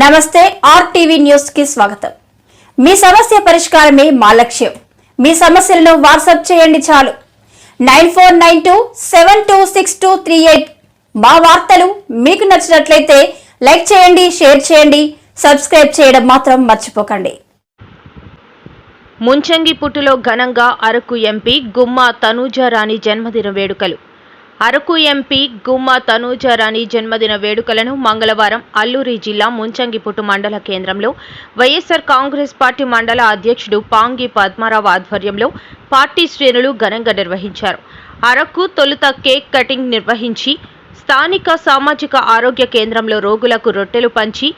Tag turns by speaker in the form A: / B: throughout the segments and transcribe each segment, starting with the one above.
A: నమస్తే ఆర్టీవీ న్యూస్కి స్వాగతం. మీ సమస్య పరిష్కారమే మా లక్ష్యం. మీ సమస్యలను వాట్సాప్ చేయండి చాలు. Nine four nine two seven two six two three eight మా వార్తలు మీకు నచ్చినట్లయితే లైక్ చేయండి షేర్ చేయండి సబ్స్క్రైబ్ చేయడం మాత్రం మర్చిపోకండి.
B: ముంచంగిపుట్టులో ఘనంగా అరకు ఎంపీ గుమ్మా తనూజారాణి జన్మదిన వేడుకలు. అరకు ఎంపీ గుమ్మా తనూజారాణి జన్మదిన వేడుకలను మంగళవారం అల్లూరి జిల్లా ముంచంగిపుట్టు మండల కేంద్రంలో వైఎస్ఆర్ కాంగ్రెస్ పార్టీ మండల అధ్యక్షుడు పాంగి పద్మారావు ఆధ్వర్యంలో పార్టీ శ్రేణులు ఘనంగా నిర్వహించారు. అరకు తొలుత కేక్ కటింగ్ నిర్వహించి స్థానిక సామాజిక ఆరోగ్య కేంద్రంలో రోగులకు రొట్టెలు పంచి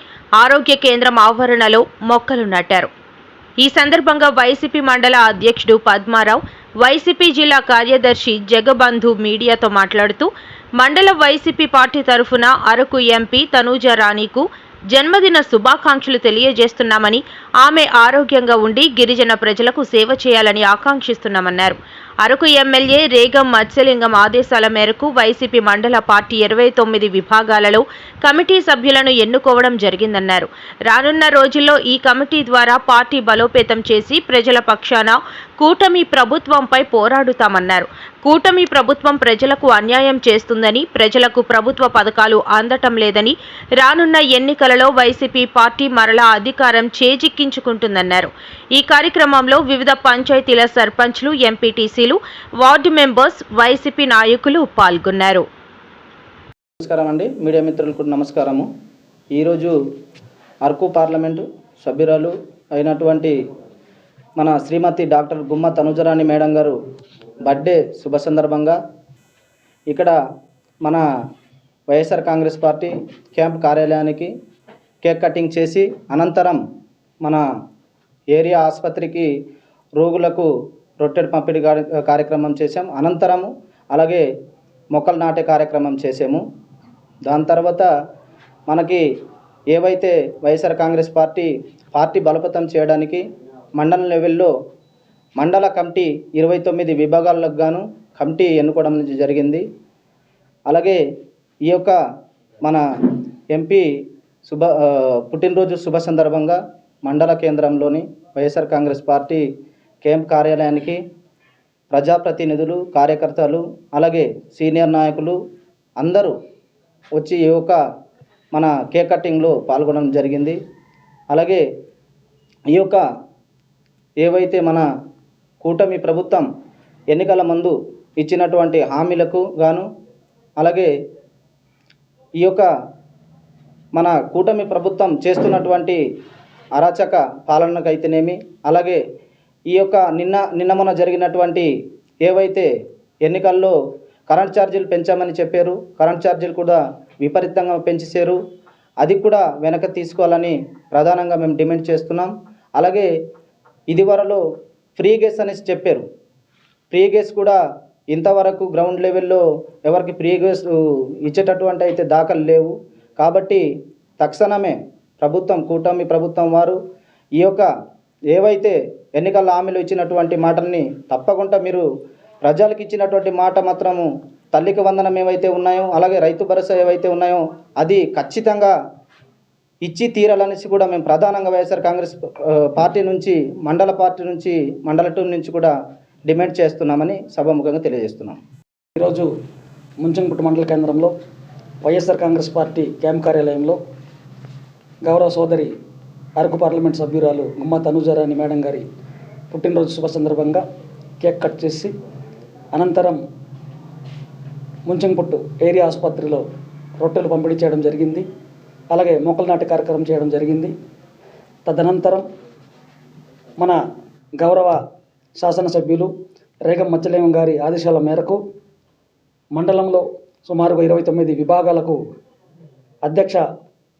B: ఆరోగ్య కేంద్రం ఆవరణలో మొక్కలు నాటారు. ఈ సందర్భంగా వైసీపీ మండల అధ్యక్షుడు పద్మారావు వైసీపీ జిల్లా కార్యదర్శి జగబంధు మీడియాతో మాట్లాడుతూ మండల వైసీపీ పార్టీ తరఫున అరకు ఎంపీ తనూజ రాణికు జన్మదిన శుభాకాంక్షలు తెలియజేస్తున్నామని ఆమె ఆరోగ్యంగా ఉండి గిరిజన ప్రజలకు సేవ చేయాలని ఆకాంక్షిస్తున్నామన్నారు. అరకు ఎమ్మెల్యే రేగం మత్స్యలింగం ఆదేశాల మేరకు వైసీపీ మండల పార్టీ ఇరవై తొమ్మిది విభాగాలలో కమిటీ సభ్యులను ఎన్నుకోవడం జరిగిందన్నారు. రానున్న రోజుల్లో ఈ కమిటీ ద్వారా పార్టీ బలోపేతం చేసి ప్రజల పక్షాన కూటమి ప్రభుత్వంపై పోరాడుతామన్నారు. కూటమి ప్రభుత్వం ప్రజలకు అన్యాయం చేస్తుందని ప్రజలకు ప్రభుత్వ పథకాలు అందటం లేదని రానున్న ఎన్నికలలో వైసీపీ పార్టీ మరలా అధికారం చేజిక్కించుకుంటుందన్నారు. ఈ కార్యక్రమంలో వివిధ పంచాయతీల సర్పంచ్లు ఎంపీటీసీలు వార్డు మెంబర్స్ వైసీపీ నాయకులు పాల్గొన్నారు.
C: నమస్కారం అండి. మీడియా మిత్రులకు నమస్కారము. ఈరోజు అరకు పార్లమెంటు సభ్యురాలు అయినటువంటి మన శ్రీమతి డాక్టర్ గుమ్మ తనుజరాణి మేడం గారు బర్త్డే శుభ సందర్భంగా ఇక్కడ మన వైఎస్ఆర్ కాంగ్రెస్ పార్టీ క్యాంప్ కార్యాలయానికి కేక్ కటింగ్ చేసి అనంతరం మన ఏరియా ఆసుపత్రికి రోగులకు రొట్టెడు పంపిణీ కార్య- కార్యక్రమం చేసాం అనంతరము అలాగే మొక్కలు నాటే కార్యక్రమం చేసాము దాని తర్వాత మనకి ఏవైతే వైఎస్ఆర్ కాంగ్రెస్ పార్టీ పార్టీ బలోపేతం చేయడానికి మండల లెవెల్లో మండల కమిటీ ఇరవై తొమ్మిది విభాగాలకు గాను కమిటీ ఎన్నుకోవడం జరిగింది. అలాగే ఈ యొక్క మన ఎంపీ శుభ పుట్టినరోజు శుభ సందర్భంగా మండల కేంద్రంలోని వైఎస్ఆర్ కాంగ్రెస్ పార్టీ క్యాంప్ కార్యాలయానికి ప్రజాప్రతినిధులు కార్యకర్తలు అలాగే సీనియర్ నాయకులు అందరూ వచ్చి ఈ యొక్క మన కేక్ కటింగ్లో పాల్గొనడం జరిగింది. అలాగే ఈ యొక్క ఏవైతే మన కూటమి ప్రభుత్వం ఎన్నికల ముందు ఇచ్చినటువంటి హామీలకు గాను అలాగే ఈ యొక్క మన కూటమి ప్రభుత్వం చేస్తున్నటువంటి అరాచక పాలనకైతేనేమి అలాగే ఈ యొక్క నిన్న నిన్నమన జరిగినటువంటి ఏవైతే ఎన్నికల్లో కరెంట్ ఛార్జీలు పెంచామని చెప్పారు కరెంట్ ఛార్జీలు కూడా విపరీతంగా పెంచేశారు అది కూడా వెనక తీసుకోవాలని ప్రధానంగా మేము డిమాండ్ చేస్తున్నాం. అలాగే ఇదివరలో ఫ్రీ గేస్ అనేసి చెప్పారు. ఫ్రీ గేస్ కూడా ఇంతవరకు గ్రౌండ్ లెవెల్లో ఎవరికి ఫ్రీ గేస్ ఇచ్చేటటువంటి అయితే దాఖలు లేవు. కాబట్టి తక్షణమే ప్రభుత్వం కూటమి ప్రభుత్వం వారు ఈ యొక్క ఏవైతే ఎన్నికల హామీలు ఇచ్చినటువంటి మాటల్ని తప్పకుండా మీరు ప్రజలకు ఇచ్చినటువంటి మాట మాత్రము తల్లికి వందనం ఏవైతే ఉన్నాయో అలాగే రైతు భరోసా ఏవైతే ఉన్నాయో అది ఖచ్చితంగా ఇచ్చి తీరాలనేసి కూడా మేము ప్రధానంగా వైఎస్ఆర్ కాంగ్రెస్ పార్టీ నుంచి మండల పార్టీ నుంచి మండల టూ నుంచి కూడా డిమాండ్ చేస్తున్నామని సభాముఖంగా తెలియజేస్తున్నాం.
D: ఈరోజు ముంచంగుట్ట మండల కేంద్రంలో వైఎస్ఆర్ కాంగ్రెస్ పార్టీ క్యాంప్ కార్యాలయంలో గౌరవ సోదరి అరకు పార్లమెంట్ సభ్యురాలు గుమ్మ తనుజారాణి మేడం గారి పుట్టినరోజు శుభ సందర్భంగా కేక్ కట్ చేసి అనంతరం ముంచంపుట్టు ఏరియా ఆసుపత్రిలో రొట్టెలు పంపిణీ చేయడం జరిగింది. అలాగే మొక్కలు నాటే కార్యక్రమం చేయడం జరిగింది. తదనంతరం మన గౌరవ శాసనసభ్యులు రేగం మచ్చలేం గారి ఆదేశాల మేరకు మండలంలో సుమారుగా ఇరవై తొమ్మిది విభాగాలకు అధ్యక్ష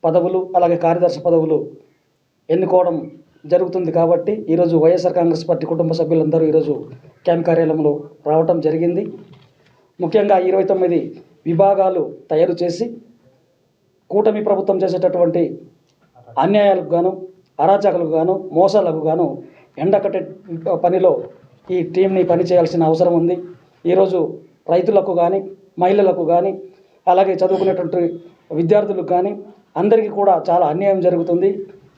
D: పదవులు అలాగే కార్యదర్శి పదవులు ఎన్నుకోవడం జరుగుతుంది కాబట్టి ఈరోజు వైఎస్ఆర్ కాంగ్రెస్ పార్టీ కుటుంబ సభ్యులందరూ ఈరోజు క్యాంప్ కార్యాలయంలో రావటం జరిగింది. ముఖ్యంగా ఇరవై తొమ్మిది విభాగాలు తయారు చేసి కూటమి ప్రభుత్వం చేసేటటువంటి అన్యాయాలకు గాను అరాచకులకు గాను మోసాలకు గాను ఎండకట్టే పనిలో ఈ టీంని పని చేయాల్సిన అవసరం ఉంది. ఈరోజు రైతులకు కానీ మహిళలకు కానీ అలాగే చదువుకునేటువంటి విద్యార్థులకు కానీ అందరికీ కూడా చాలా అన్యాయం జరుగుతుంది.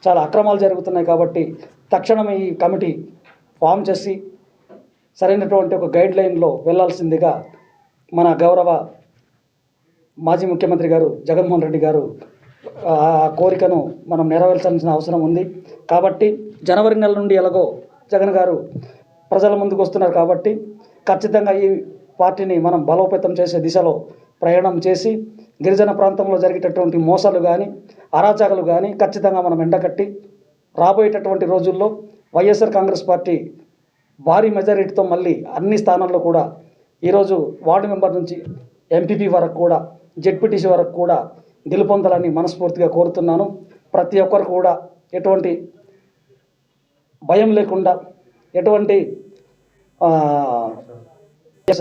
D: చాలా అక్రమాలు జరుగుతున్నాయి కాబట్టి తక్షణమే ఈ కమిటీ ఫామ్ చేసి సరైనటువంటి ఒక గైడ్ లైన్లో వెళ్ళాల్సిందిగా మన గౌరవ మాజీ ముఖ్యమంత్రి గారు జగన్మోహన్ రెడ్డి గారు ఆ కోరికను మనం నెరవేర్చాల్సిన అవసరం ఉంది. కాబట్టి జనవరి నెల నుండి ఎలాగో జగన్ గారు ప్రజల ముందుకు వస్తున్నారు కాబట్టి ఖచ్చితంగా ఈ పార్టీని మనం బలోపేతం చేసే దిశలో ప్రయాణం చేసి గిరిజన ప్రాంతంలో జరిగేటటువంటి మోసాలు కానీ అరాచకాలు కానీ ఖచ్చితంగా మనం ఎండకట్టి రాబోయేటటువంటి రోజుల్లో వైఎస్ఆర్ కాంగ్రెస్ పార్టీ భారీ మెజారిటీతో మళ్ళీ అన్ని స్థానాల్లో కూడా ఈరోజు వార్డు మెంబర్ నుంచి ఎంపీపీ వరకు కూడా జెడ్పీటీసీ వరకు కూడా గెలుపొందాలని మనస్ఫూర్తిగా కోరుతున్నాను. ప్రతి ఒక్కరు కూడా ఎటువంటి భయం లేకుండా ఎటువంటి ఆ,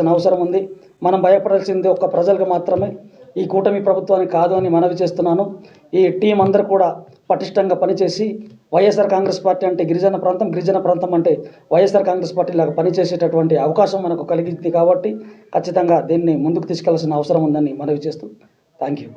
D: అవసరం ఉంది. మనం భయపడాల్సింది ఒక్క ప్రజలకు మాత్రమే. ఈ కూటమి ప్రభుత్వానికి కాదు అని మనవి చేస్తున్నాను. ఈ టీం అందరూ కూడా పటిష్టంగా పనిచేసి వైఎస్ఆర్ కాంగ్రెస్ పార్టీ అంటే గిరిజన ప్రాంతం గిరిజన ప్రాంతం అంటే వైఎస్ఆర్ కాంగ్రెస్ పార్టీ లాగా పనిచేసేటటువంటి అవకాశం మనకు కలిగింది కాబట్టి ఖచ్చితంగా దీన్ని ముందుకు తీసుకెళ్ళాల్సిన అవసరం ఉందని మనవి చేస్తూ థ్యాంక్ యూ